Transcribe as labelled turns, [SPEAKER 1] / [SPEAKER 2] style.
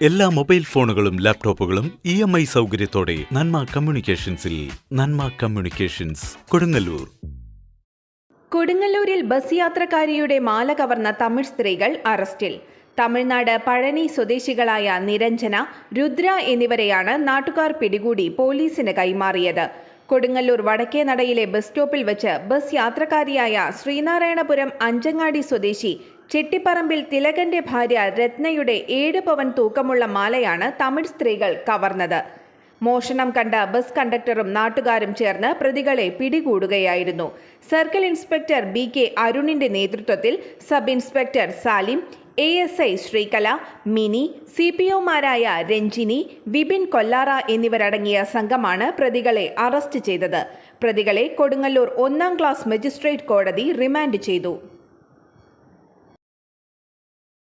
[SPEAKER 1] എല്ലാ മൊബൈൽ ഫോണുകളും ലാപ്ടോപ്പുകളും ഇ എം ഐ സൗകര്യത്തോടെ നന്മ കമ്മ്യൂണിക്കേഷൻസിൽ നന്മ കമ്മ്യൂണിക്കേഷൻസ് കൊടുങ്ങല്ലൂർ.
[SPEAKER 2] കൊടുങ്ങല്ലൂരിൽ ബസ് യാത്രക്കാരിയുടെ മാല കവർന്ന തമിഴ് സ്ത്രീകൾ അറസ്റ്റിൽ. തമിഴ്നാട് പഴനി സ്വദേശികളായ നിരഞ്ജന രുദ്ര എന്നിവരെയാണ് നാട്ടുകാർ പിടികൂടി പോലീസിന് കൈമാറിയത്. കൊടുങ്ങല്ലൂർ വടക്കേ നടയിലെ ബസ് സ്റ്റോപ്പിൽ വെച്ച് ബസ് യാത്രക്കാരിയായ ശ്രീനാരായണപുരം അഞ്ചങ്ങാടി സ്വദേശി ചെട്ടിപ്പറമ്പിൽ തിലകന്റെ ഭാര്യ രത്നയുടെ ഏഴ് പവൻ തൂക്കമുള്ള മാലയാണ് തമിഴ് സ്ത്രീകൾ കവർന്നത്. മോഷണം കണ്ട ബസ് കണ്ടക്ടറും നാട്ടുകാരും ചേർന്ന് പ്രതികളെ പിടികൂടുകയായിരുന്നു. സർക്കിൾ ഇൻസ്പെക്ടർ ബി കെ അരുണിന്റെ നേതൃത്വത്തിൽ sub inspector Salim A S I Sreekala Mini C P ഒമാരായ Ranjini Vipin Kollara എന്നിവരടങ്ങിയ സംഘമാണ് പ്രതികളെ അറസ്റ്റ് ചെയ്തത്. പ്രതികളെ കൊടുങ്ങല്ലൂർ ഒന്നാം ക്ലാസ് മജിസ്ട്രേറ്റ് കോടതി റിമാൻഡ് ചെയ്തു.